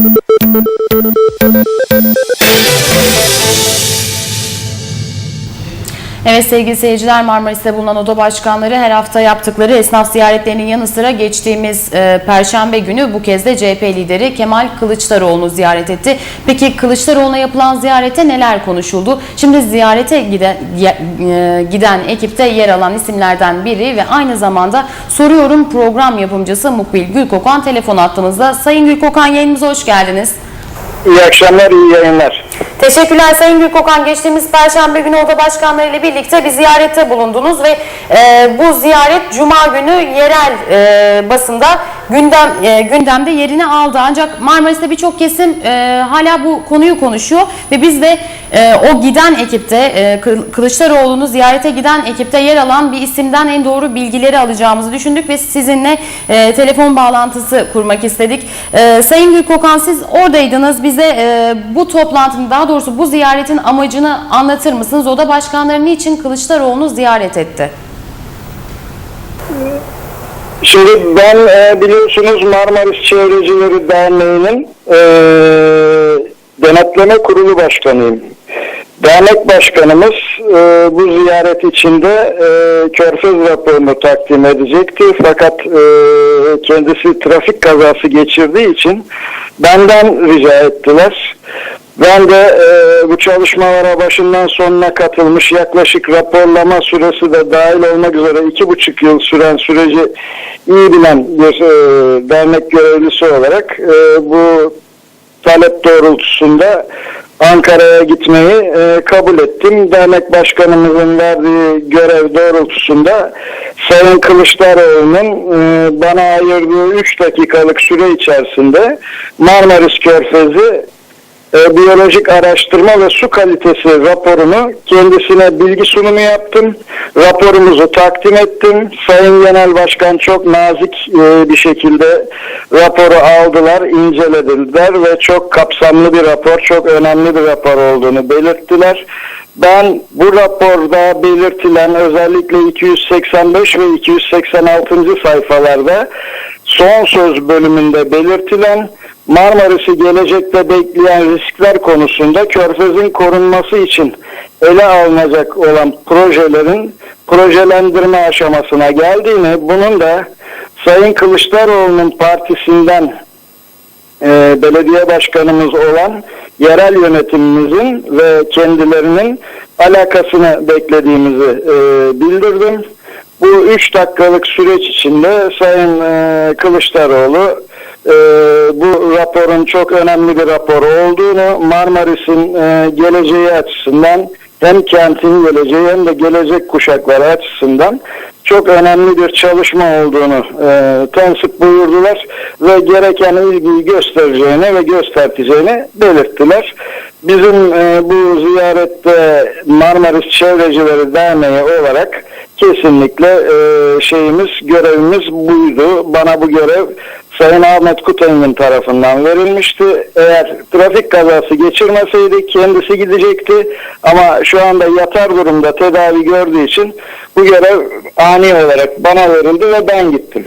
Thank you. Evet sevgili seyirciler Marmaris'te bulunan oda başkanları her hafta yaptıkları esnaf ziyaretlerinin yanı sıra geçtiğimiz e, Perşembe günü bu kez de CHP lideri Kemal Kılıçdaroğlu'nu ziyaret etti. Peki Kılıçdaroğlu'na yapılan ziyarete neler konuşuldu? Şimdi ziyarete giden, e, giden ekipte yer alan isimlerden biri ve aynı zamanda Soruyorum program yapımcısı Mukbil Gülkokan telefon attığımızda. Sayın Gülkokan yayınımıza hoş geldiniz. İyi akşamlar, iyi yayınlar. Teşekkürler Sayın Gülkokan. Geçtiğimiz Perşembe günü oda başkanları ile birlikte bir ziyarette bulundunuz ve e, bu ziyaret Cuma günü yerel e, basında gündem e, gündemde yerini aldı. Ancak Marmaris'te birçok kesim e, hala bu konuyu konuşuyor ve biz de e, o giden ekipte e, Kı- Kılıçdaroğlu'nu ziyarete giden ekipte yer alan bir isimden en doğru bilgileri alacağımızı düşündük ve sizinle e, telefon bağlantısı kurmak istedik. E, Sayın Gülkokan siz oradaydınız. Bize e, bu toplantının daha doğrusu bu ziyaretin amacını anlatır mısınız? Oda başkanları niçin Kılıçdaroğlu'nu ziyaret etti? Şimdi ben e, biliyorsunuz Marmaris Çevrecileri Derneği'nin e, denetleme kurulu başkanıyım. Dernek başkanımız e, bu ziyaret içinde e, Körfez raporunu takdim edecekti. Fakat e, kendisi trafik kazası geçirdiği için benden rica ettiler. Ben de e, bu çalışmalara başından sonuna katılmış yaklaşık raporlama süresi de dahil olmak üzere iki buçuk yıl süren süreci iyi bilen bir e, dernek görevlisi olarak e, bu talep doğrultusunda Ankara'ya gitmeyi e, kabul ettim. Dernek başkanımızın verdiği görev doğrultusunda Sayın Kılıçdaroğlu'nun e, bana ayırdığı 3 dakikalık süre içerisinde Marmaris Körfezi e, biyolojik araştırma ve su kalitesi raporunu kendisine bilgi sunumu yaptım. Raporumuzu takdim ettim. Sayın Genel Başkan çok nazik e, bir şekilde raporu aldılar, incelediler ve çok kapsamlı bir rapor, çok önemli bir rapor olduğunu belirttiler. Ben bu raporda belirtilen özellikle 285 ve 286. sayfalarda son söz bölümünde belirtilen Marmaris'i gelecekte bekleyen riskler konusunda Körfez'in korunması için ele alınacak olan projelerin projelendirme aşamasına geldiğini, bunun da Sayın Kılıçdaroğlu'nun partisinden e, belediye başkanımız olan yerel yönetimimizin ve kendilerinin alakasını beklediğimizi e, bildirdim. Bu üç dakikalık süreç içinde Sayın e, Kılıçdaroğlu e, bu raporun çok önemli bir rapor olduğunu, Marmaris'in e, geleceği açısından hem kentin geleceği hem de gelecek kuşakları açısından çok önemli bir çalışma olduğunu e, tensip buyurdular ve gereken ilgiyi göstereceğini ve göstereceğini belirttiler. Bizim e, bu ziyarette Marmaris Çevrecileri Derneği olarak kesinlikle e, şeyimiz, görevimiz buydu. Bana bu görev Sayın Ahmet Kutengin tarafından verilmişti. Eğer trafik kazası geçirmeseydi kendisi gidecekti. Ama şu anda yatar durumda tedavi gördüğü için bu görev ani olarak bana verildi ve ben gittim.